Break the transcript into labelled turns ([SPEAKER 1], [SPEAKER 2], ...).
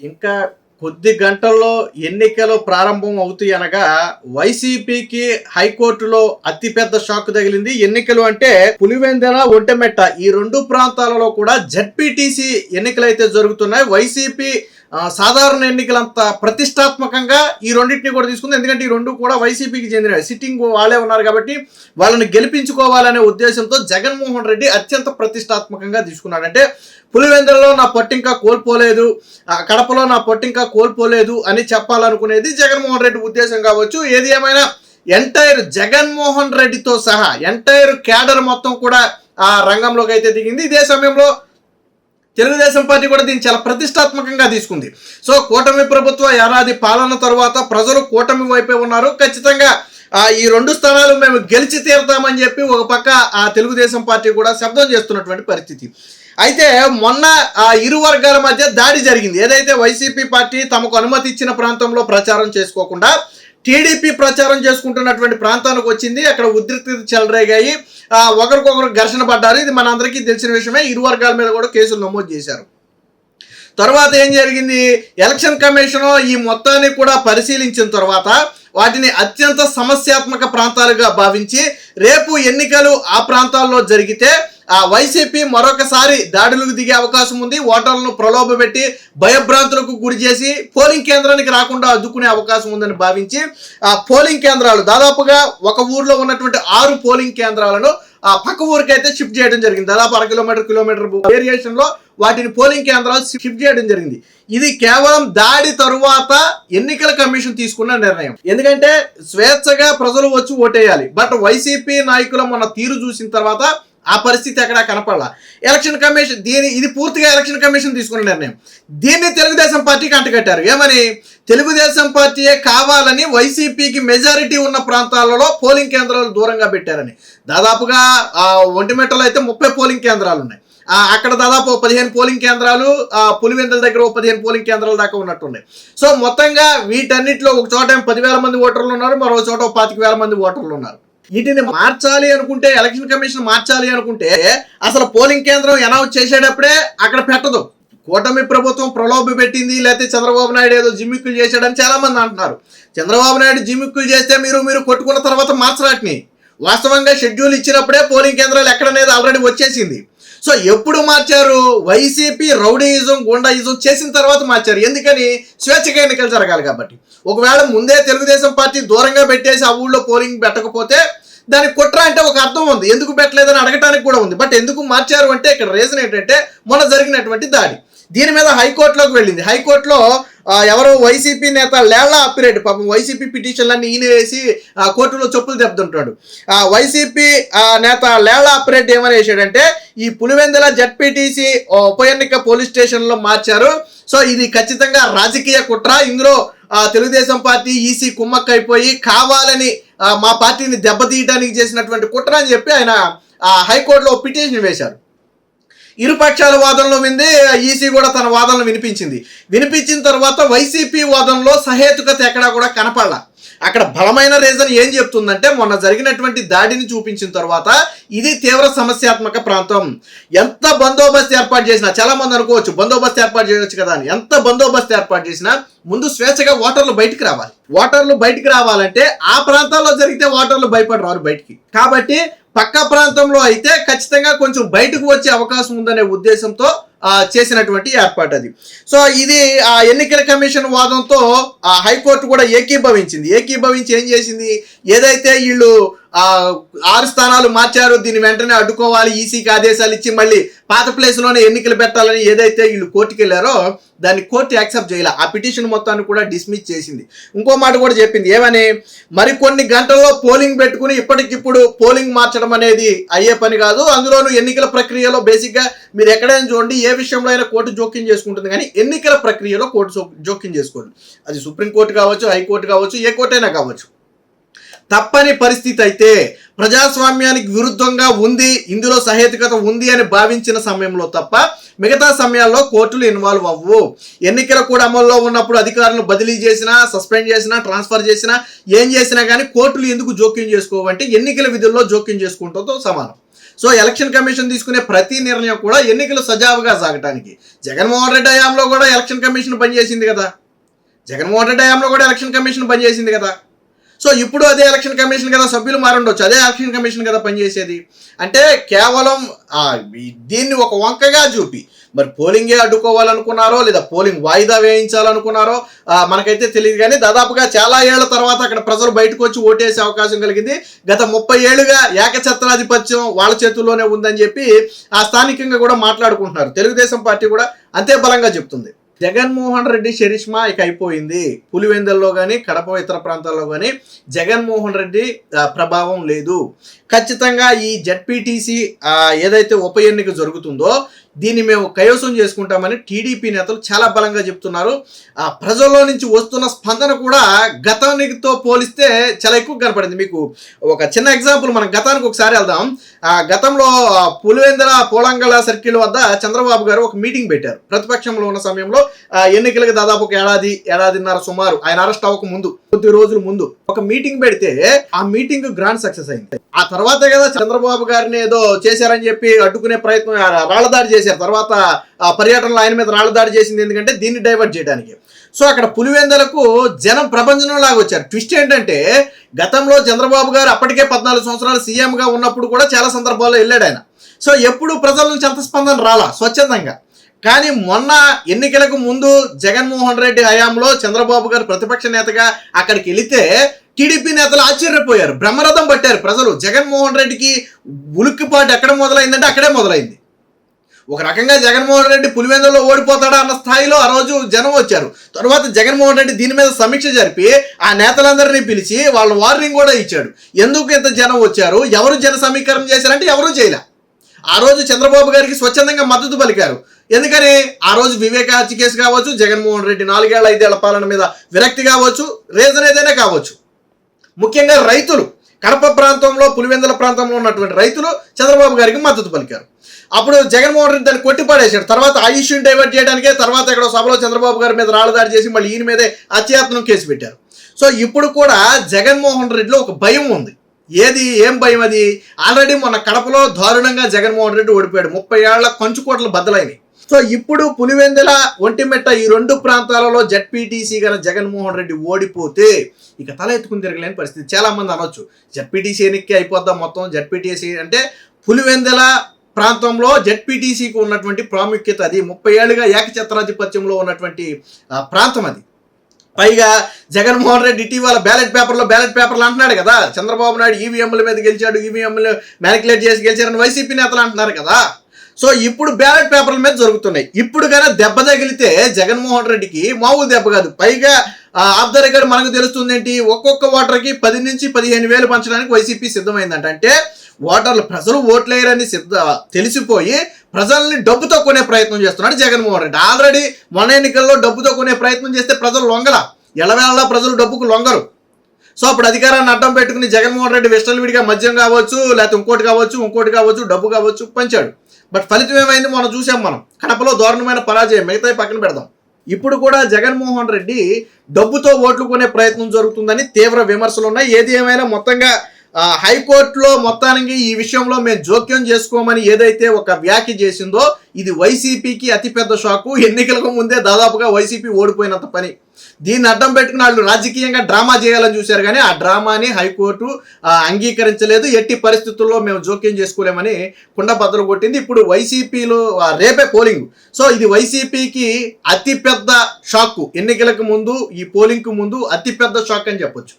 [SPEAKER 1] ఇంకా కొద్ది గంటల్లో ఎన్నికలు ప్రారంభం అవుతాయి అనగా వైసీపీకి హైకోర్టులో అతిపెద్ద షాక్ తగిలింది. ఎన్నికలు అంటే పులివెందల ఒంటెమెట్ట ఈ రెండు ప్రాంతాలలో కూడా జడ్పీటీసీ ఎన్నికలు అయితే జరుగుతున్నాయి వైసీపీ సాధారణ ఎన్నికలంత ప్రతిష్టాత్మకంగా ఈ రెండింటిని కూడా తీసుకుంది. ఎందుకంటే ఈ రెండు కూడా వైసీపీకి చెందిన సిట్టింగ్ వాళ్ళే ఉన్నారు కాబట్టి వాళ్ళని గెలిపించుకోవాలనే ఉద్దేశంతో జగన్మోహన్ రెడ్డి అత్యంత ప్రతిష్టాత్మకంగా తీసుకున్నాడు. అంటే పులివెందులలో నా పొట్టింకా ఇంకా కోల్పోలేదు ఆ, కడపలో నా పొట్టింకా కోల్పోలేదు అని చెప్పాలనుకునేది జగన్మోహన్ రెడ్డి ఉద్దేశం కావచ్చు. ఏది ఏమైనా ఎంటైర్ జగన్మోహన్ రెడ్డితో సహా ఎంటైర్ క్యాడర్ మొత్తం కూడా ఆ రంగంలోకి అయితే దిగింది. ఇదే సమయంలో తెలుగుదేశం పార్టీ కూడా దీన్ని చాలా ప్రతిష్టాత్మకంగా తీసుకుంది. సో కూటమి ప్రభుత్వ ఏడాది పాలన తర్వాత ప్రజలు కూటమి వైపే ఉన్నారు. ఖచ్చితంగా ఈ రెండు స్థానాలు మేము గెలిచి తీరుతామని చెప్పి ఒక పక్క ఆ తెలుగుదేశం పార్టీ కూడా శబ్దం చేస్తున్నటువంటి పరిస్థితి. అయితే మొన్న ఆ ఇరు వర్గాల మధ్య దాడి జరిగింది. ఏదైతే వైసీపీ పార్టీ తమకు అనుమతి ఇచ్చిన ప్రాంతంలో ప్రచారం చేసుకోకుండా టీడీపీ ప్రచారం చేసుకుంటున్నటువంటి ప్రాంతానికి వచ్చింది. అక్కడ ఉద్రిక్తత చెలరేగాయి. ఒకరికొకరు ఘర్షణ పడ్డారు. ఇది మనందరికీ తెలిసిన విషయమే. ఇరు వర్గాల మీద కూడా కేసులు నమోదు చేశారు. తర్వాత ఏం జరిగింది? ఎలక్షన్ కమిషన్ ఈ మొత్తాన్ని కూడా పరిశీలించిన తర్వాత వాటిని అత్యంత సమస్యాత్మక ప్రాంతాలుగా భావించి రేపు ఎన్నికలు ఆ ప్రాంతాల్లో జరిగితే వైసీపీ మరొకసారి దాడులకు దిగే అవకాశం ఉంది. ఓటర్లను ప్రలోభపెట్టి భయభ్రాంతులకు గురి చేసి పోలింగ్ కేంద్రానికి రాకుండా అడ్డుకునే అవకాశం ఉందని భావించి ఆ పోలింగ్ కేంద్రాలు దాదాపుగా ఒక ఊర్లో ఉన్నటువంటి ఆరు పోలింగ్ కేంద్రాలను ఆ పక్క ఊరికి అయితే షిఫ్ట్ చేయడం జరిగింది. దాదాపు అర కిలోమీటర్ కిలోమీటర్ వేరియేషన్లో వాటిని పోలింగ్ కేంద్రాలు షిఫ్ట్ చేయడం జరిగింది. ఇది కేవలం దాడి తరువాత ఎన్నికల కమిషన్ తీసుకున్న నిర్ణయం. ఎందుకంటే స్వేచ్ఛగా ప్రజలు వచ్చి ఓటేయాలి. బట్ వైసీపీ నాయకుల మన తీరు చూసిన తర్వాత ఆ పరిస్థితి అక్కడ కనపడాల. ఎలక్షన్ కమిషన్ దీని ఇది పూర్తిగా ఎలక్షన్ కమిషన్ తీసుకున్న నిర్ణయం. దీన్ని తెలుగుదేశం పార్టీకి అంటగట్టారు. ఏమని? తెలుగుదేశం పార్టీయే కావాలని వైసీపీకి మెజారిటీ ఉన్న ప్రాంతాలలో పోలింగ్ కేంద్రాలు దూరంగా పెట్టారని. దాదాపుగా ఆ, అయితే ముప్పై పోలింగ్ కేంద్రాలు ఉన్నాయి. అక్కడ దాదాపు పదిహేను పోలింగ్ కేంద్రాలు ఆ, పులివెందుల దగ్గర పదిహేను పోలింగ్ కేంద్రాల దాకా ఉన్నట్టున్నాయి. సో మొత్తంగా వీటన్నిటిలో ఒక చోట పదివేల మంది ఓటర్లు ఉన్నారు మరో చోట పాతిక వేల మంది ఓటర్లు ఉన్నారు. వీటిని మార్చాలి అనుకుంటే ఎలక్షన్ కమిషన్ మార్చాలి అనుకుంటే అసలు పోలింగ్ కేంద్రం అనౌన్స్ చేసేటప్పుడే అక్కడ పెట్టదు. కూటమి ప్రభుత్వం ప్రలోభ పెట్టింది లేకపోతే చంద్రబాబు నాయుడు ఏదో జిమ్మిక్కులు చేశాడని చాలా మంది అంటున్నారు. చంద్రబాబు నాయుడు జిమ్మిక్కులు చేస్తే మీరు మీరు కొట్టుకున్న తర్వాత మార్చరాటిని. వాస్తవంగా షెడ్యూల్ ఇచ్చినప్పుడే పోలింగ్ కేంద్రాలు ఎక్కడనేది ఆల్రెడీ వచ్చేసింది. సో ఎప్పుడు మార్చారు? వైసీపీ రౌడీయిజం గుండాయిజం చేసిన తర్వాత మార్చారు. ఎందుకని? స్వేచ్ఛగా ఎన్నికలు జరగాలి కాబట్టి. ఒకవేళ ముందే తెలుగుదేశం పార్టీ దూరంగా పెట్టేసి ఆ ఊళ్ళో పోలింగ్ పెట్టకపోతే దానికి కుట్ర అంటే ఒక అర్థం ఉంది. ఎందుకు పెట్టలేదని అడగటానికి కూడా ఉంది. బట్ ఎందుకు మార్చారు అంటే ఇక్కడ రీజన్ ఏంటంటే మొన్న జరిగినటువంటి దాడి. దీని మీద హైకోర్టులోకి వెళ్ళింది. హైకోర్టులో ఎవరు ఎవరో వైసీపీ నేత లేళ్ళ అప్పిరెడ్డి పాపం వైసీపీ పిటిషన్లన్నీ ఈయన వేసి ఆ, కోర్టులో చెప్పులు దెబ్బతుంటాడు ఆ వైసీపీ ఆ, నేత లేళ్ళ అప్పిరెడ్డి ఏమని వేసాడంటే ఈ పులివెందుల జడ్పీటీసీ ఉప ఎన్నిక పోలీస్ స్టేషన్లో మార్చారు. సో ఇది ఖచ్చితంగా రాజకీయ కుట్ర. ఇందులో తెలుగుదేశం పార్టీ ఈసీ కుమ్మక్కైపోయి కావాలని మా పార్టీని దెబ్బతీయడానికి చేసినటువంటి కుట్ర అని చెప్పి ఆయన ఆ, హైకోర్టులో పిటిషన్ వేశారు. ఇరుపక్షాల వాదనలో వింది ఈసీ కూడా తన వాదనలు వినిపించింది. వినిపించిన తర్వాత వైసీపీ వాదనలో సహేతుకత ఎక్కడా కూడా కనపడలా. అక్కడ బలమైన రీజన్ ఏం చెప్తుందంటే మొన్న జరిగినటువంటి దాడిని చూపించిన తర్వాత ఇది తీవ్ర సమస్యాత్మక ప్రాంతం. ఎంత బందోబస్తు ఏర్పాటు చేసినా చాలా మంది అనుకోవచ్చు బందోబస్తు ఏర్పాటు చేయవచ్చు కదా అని. ఎంత బందోబస్తు ఏర్పాటు చేసినా ముందు స్వేచ్ఛగా ఓటర్లు బయటికి రావాలి. ఓటర్లు బయటికి రావాలంటే ఆ ప్రాంతాల్లో జరిగితే ఓటర్లు భయపడి రారు బయటికి. కాబట్టి పక్క ప్రాంతంలో అయితే ఖచ్చితంగా కొంచెం బయటకు వచ్చే అవకాశం ఉందనే ఉద్దేశంతో చేసినటువంటి ఏర్పాటు అది సో ఇది ఆ ఎన్నికల కమిషన్ వాదంతో ఆ హైకోర్టు కూడా ఏకీభవించింది. ఏకీభవించి ఏం చేసింది? ఏదైతే వీళ్ళు ఆరు స్థానాలు మార్చారు. దీన్ని వెంటనే అడ్డుకోవాలి. ఈసీకి ఆదేశాలు ఇచ్చి మళ్ళీ పాత ప్లేస్లోనే ఎన్నికలు పెట్టాలని ఏదైతే వీళ్ళు కోర్టుకి వెళ్ళారో దాన్ని కోర్టు యాక్సెప్ట్ చేయాలి. ఆ పిటిషన్ మొత్తాన్ని కూడా డిస్మిస్ చేసింది. ఇంకో మాట కూడా చెప్పింది. ఏమని? మరికొన్ని గంటల్లో పోలింగ్ పెట్టుకుని ఇప్పటికిప్పుడు పోలింగ్ మార్చడం అనేది అయ్యే పని కాదు. అందులోనూ ఎన్నికల ప్రక్రియలో బేసిక్గా మీరు ఎక్కడైనా చూడండి ఏ విషయంలో అయినా కోర్టు జోక్యం చేసుకుంటుంది. కానీ ఎన్నికల ప్రక్రియలో కోర్టు జోక్యం చేసుకోండి. అది సుప్రీంకోర్టు కావచ్చు హైకోర్టు కావచ్చు ఏ కోర్టు అయినా కావచ్చు. తప్పని పరిస్థితి అయితే ప్రజాస్వామ్యానికి విరుద్ధంగా ఉంది ఇందులో సహేతుకత ఉంది అని భావించిన సమయంలో తప్ప మిగతా సమయాల్లో కోర్టులు ఇన్వాల్వ్ అవ్వవు ఎన్నికలు కూడా అమల్లో ఉన్నప్పుడు అధికారులను బదిలీ చేసినా సస్పెండ్ చేసినా ట్రాన్స్ఫర్ చేసినా ఏం చేసినా కానీ కోర్టులు ఎందుకు జోక్యం చేసుకోవంటే ఎన్నికల విధుల్లో జోక్యం చేసుకుంటుందో సమానం. సో ఎలక్షన్ కమిషన్ తీసుకునే ప్రతి నిర్ణయం కూడా ఎన్నికలు సజావుగా సాగటానికి. జగన్మోహన్ రెడ్డి హయాంలో కూడా ఎలక్షన్ కమిషన్ పనిచేసింది కదా. జగన్మోహన్ రెడ్డి హయాంలో కూడా ఎలక్షన్ కమిషన్ పనిచేసింది కదా. సో ఇప్పుడు అదే ఎలక్షన్ కమిషన్ కదా సభ్యులు మారుండొచ్చు అదే ఎలక్షన్ కమిషన్ కదా పనిచేసేది. అంటే కేవలం దీన్ని ఒక వంకగా చూపి మరి పోలింగే అడ్డుకోవాలనుకున్నారో లేదా పోలింగ్ వాయిదా వేయించాలనుకున్నారో మనకైతే తెలియదు కానీ దాదాపుగా చాలా ఏళ్ళ తర్వాత అక్కడ ప్రజలు బయటకు వచ్చి ఓటేసే అవకాశం కలిగింది. గత ముప్పై ఏళ్ళుగా ఏకఛత్రాధిపత్యం వాళ్ళ చేతుల్లోనే ఉందని చెప్పి ఆ స్థానికంగా కూడా మాట్లాడుకుంటున్నారు. తెలుగుదేశం పార్టీ కూడా అంతే బలంగా చెప్తుంది. జగన్మోహన్ రెడ్డి షరిష్మా ఇక అయిపోయింది. పులివెందల్లో కానీ కడప ఇతర ప్రాంతాల్లో కానీ జగన్మోహన్ రెడ్డి ప్రభావం లేదు. ఖచ్చితంగా ఈ జడ్పీటీసీ ఏదైతే ఉప ఎన్నిక జరుగుతుందో దీన్ని మేము కైవసం చేసుకుంటామని టీడీపీ నేతలు చాలా బలంగా చెప్తున్నారు. ఆ ప్రజల్లో నుంచి వస్తున్న స్పందన కూడా గతానికితో పోలిస్తే చాలా ఎక్కువ కనపడింది. మీకు ఒక చిన్న ఎగ్జాంపుల్ మనం గతానికి ఒకసారి వెళ్దాం. ఆ గతంలో పులివెందర పోలంగళ సర్కిల్ వద్ద చంద్రబాబు గారు ఒక మీటింగ్ పెట్టారు. ప్రతిపక్షంలో ఉన్న సమయంలో ఎన్నికలకు దాదాపు ఒక ఏడాది ఏడాదిన్నర సుమారు ఆయన అరెస్ట్ అవ్వక ముందు కొద్ది రోజుల ముందు ఒక మీటింగ్ పెడితే ఆ మీటింగ్ గ్రాండ్ సక్సెస్ అయింది. ఆ తర్వాత కదా చంద్రబాబు గారిని ఏదో చేశారని చెప్పి అడ్డుకునే ప్రయత్నం ఆ, రాళ్ళదాడి చేశారు. తర్వాత ఆ పర్యటనలో ఆయన మీద రాళ్ళదాడి చేసింది ఎందుకంటే దీన్ని డైవర్ట్ చేయడానికి. సో అక్కడ పులివెందలకు జనం ప్రపంచంలో లాగా వచ్చారు. ట్విస్ట్ ఏంటంటే గతంలో చంద్రబాబు గారు అప్పటికే పద్నాలుగు సంవత్సరాలు సీఎంగా ఉన్నప్పుడు కూడా చాలా సందర్భాల్లో వెళ్ళాడు ఆయన. సో ఎప్పుడు ప్రజల నుంచి అంత స్పందన రాలా? స్వచ్ఛందంగా. కానీ మొన్న ఎన్నికలకు ముందు జగన్మోహన్ రెడ్డి హయాంలో చంద్రబాబు గారు ప్రతిపక్ష నేతగా అక్కడికి వెళితే టీడీపీ నేతలు ఆశ్చర్యపోయారు. బ్రహ్మరథం పట్టారు ప్రజలు. జగన్మోహన్ రెడ్డికి ఉలిక్కిపాటు ఎక్కడ మొదలైందంటే అక్కడే మొదలైంది. ఒక రకంగా జగన్మోహన్ రెడ్డి పులివెందులో ఓడిపోతాడా అన్న స్థాయిలో ఆ రోజు జనం వచ్చారు. తర్వాత జగన్మోహన్ రెడ్డి దీని మీద సమీక్ష జరిపి ఆ నేతలందరినీ పిలిచి వాళ్ళ వార్నింగ్ కూడా ఇచ్చాడు. ఎందుకు ఇంత జనం వచ్చారు? ఎవరు జన సమీకరణ చేశారంటే ఎవరూ చేయలే. ఆ రోజు చంద్రబాబు గారికి స్వచ్ఛందంగా మద్దతు పలికారు. ఎందుకని? ఆ రోజు వివేక హత్య కేసు కావచ్చు జగన్మోహన్ రెడ్డి నాలుగేళ్ళ ఐదేళ్ళ పాలన మీద విరక్తి కావచ్చు రీజన్ ఏదైనా కావచ్చు. ముఖ్యంగా రైతులు. కడప ప్రాంతంలో పులివెందుల ప్రాంతంలో ఉన్నటువంటి రైతులు చంద్రబాబు గారికి మద్దతు పలికారు. అప్పుడు జగన్మోహన్ రెడ్డి దాన్ని కొట్టిపడేశాడు. తర్వాత ఆ ఇష్యూని డైవర్ట్ చేయడానికే తర్వాత ఇక్కడ సభలో చంద్రబాబు గారి మీద రాళ్ళదాడి చేసి మళ్ళీ ఈయన మీదే అత్యాత్మం కేసు పెట్టారు. సో ఇప్పుడు కూడా జగన్మోహన్ రెడ్డిలో ఒక భయం ఉంది. ఏది ఏం భయం అది? ఆల్రెడీ మొన్న కడపలో దారుణంగా జగన్మోహన్ రెడ్డి ఓడిపోయాడు. ముప్పై ఏళ్ళ కంచుకోటలు బద్దలైనవి. సో ఇప్పుడు పులివెందుల ఒంటిమెట్ట ఈ రెండు ప్రాంతాలలో జడ్పీటీసీ గన జగన్మోహన్ రెడ్డి ఓడిపోతే ఇక తల ఎత్తుకుని తిరగలేని పరిస్థితి. చాలా మంది అనొచ్చు. జడ్పీటీసీ ఎన్నికే అయిపోద్దాం మొత్తం. జడ్పీటీసీ అంటే పులివెందుల ప్రాంతంలో జడ్పీటీసీకి ఉన్నటువంటి ప్రాముఖ్యత అది. ముప్పై ఏళ్ళుగా ఏకఛత్రాధిపత్యంలో ఉన్నటువంటి ఆ, ప్రాంతం అది. పైగా జగన్మోహన్ రెడ్డి ఇటీవల బ్యాలెట్ పేపర్లో బ్యాలెట్ పేపర్లు అంటున్నాడు కదా. చంద్రబాబు నాయుడు ఈవీఎంల మీద గెలిచాడు ఈవీఎంలు మ్యానికులేట్ చేసి గెలిచారని వైసీపీ నేతలు అంటున్నారు కదా. సో ఇప్పుడు బ్యాలెట్ పేపర్ల మీద జరుగుతున్నాయి. ఇప్పుడు కన్నా దెబ్బ తగిలితే జగన్మోహన్ రెడ్డికి మామూలు దెబ్బ కాదు. పైగా ఆఫ్ ద రికార్డ్ మనకు తెలుస్తుంది ఏంటి ఒక్కొక్క ఓటర్కి పది నుంచి పదిహేను వేలు పంచడానికి వైసీపీ సిద్ధమైందంట. అంటే ఓటర్లు ప్రజలు ఓట్లేయరని సిద్ధ తెలిసిపోయి ప్రజల్ని డబ్బుతో కొనే ప్రయత్నం చేస్తున్నాడు జగన్మోహన్ రెడ్డి. ఆల్రెడీ మొన్న ఎన్నికల్లో డబ్బుతో కొనే ప్రయత్నం చేస్తే ప్రజలు లొంగల. ఎలవేళ ప్రజలు డబ్బుకు లొంగరు. సో అప్పుడు అధికారాన్ని అడ్డం పెట్టుకుని జగన్మోహన్ రెడ్డి వెస్టల్ విడిగా మద్యం కావచ్చు లేకపోతే ఇంకోటి కావచ్చు ఇంకోటి కావచ్చు డబ్బు కావచ్చు పంచాడు. బట్ ఫలితం ఏమైంది మనం చూసాం మనం. కడపలో దారుణమైన పరాజయం. మిగతా పక్కన పెడదాం. ఇప్పుడు కూడా జగన్మోహన్ రెడ్డి డబ్బుతో ఓట్లు కొనే ప్రయత్నం జరుగుతుందని తీవ్ర విమర్శలు ఉన్నాయి ఏది ఏమైనా మొత్తంగా హైకోర్టులో మొత్తానికి ఈ విషయంలో మేము జోక్యం చేసుకోమని ఏదైతే ఒక వ్యాఖ్య చేసిందో ఇది వైసీపీకి అతిపెద్ద షాకు. ఎన్నికలకు ముందే దాదాపుగా వైసీపీ ఓడిపోయినంత పని. దీన్ని అడ్డం పెట్టుకుని వాళ్ళు రాజకీయంగా డ్రామా చేయాలని చూశారు కానీ ఆ డ్రామాని హైకోర్టు అంగీకరించలేదు. ఎట్టి పరిస్థితుల్లో మేము జోక్యం చేసుకోలేమని కుండపద్దలు కొట్టింది. ఇప్పుడు వైసీపీలో రేపే పోలింగ్. సో ఇది వైసీపీకి అతిపెద్ద షాక్. ఎన్నికలకు ముందు ఈ పోలింగ్కు ముందు అతిపెద్ద షాక్ అని చెప్పొచ్చు.